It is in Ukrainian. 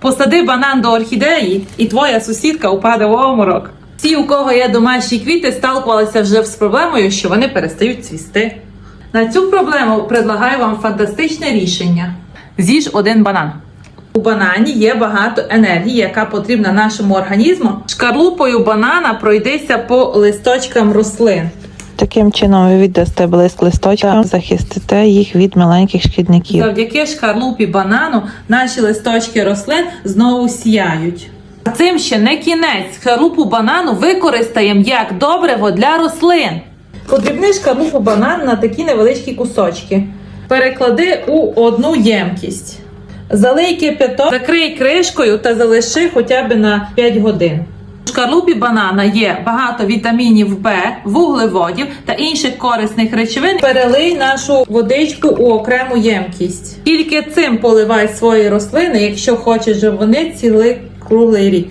Посади банан до орхідеї, і твоя сусідка упаде в оморок. Ті, у кого є домашні квіти, сталкувалися вже з проблемою, що вони перестають цвісти. На цю проблему предлагаю вам фантастичне рішення: з'їж один банан. У банані є багато енергії, яка потрібна нашому організму. Шкарлупою банана пройдися по листочкам рослин. Таким чином ви віддасте блиск листочкам, захистите їх від маленьких шкідників. Завдяки шкарлупі банану наші листочки рослин знову сяють. А цим ще не кінець. Шкарлупу банану використаємо як добриво для рослин. Подрібни шкарлупу банану на такі невеличкі кусочки. Переклади у одну ємкість. Залий кипяток, закрий кришкою та залиши хоча б на 5 годин. Шкарлупі банана є багато вітамінів Б, вуглеводів та інших корисних речовин. Перелий нашу водичку у окрему ємкість. Тільки цим поливай свої рослини, якщо хочеш, щоб вони цілий круглий рік.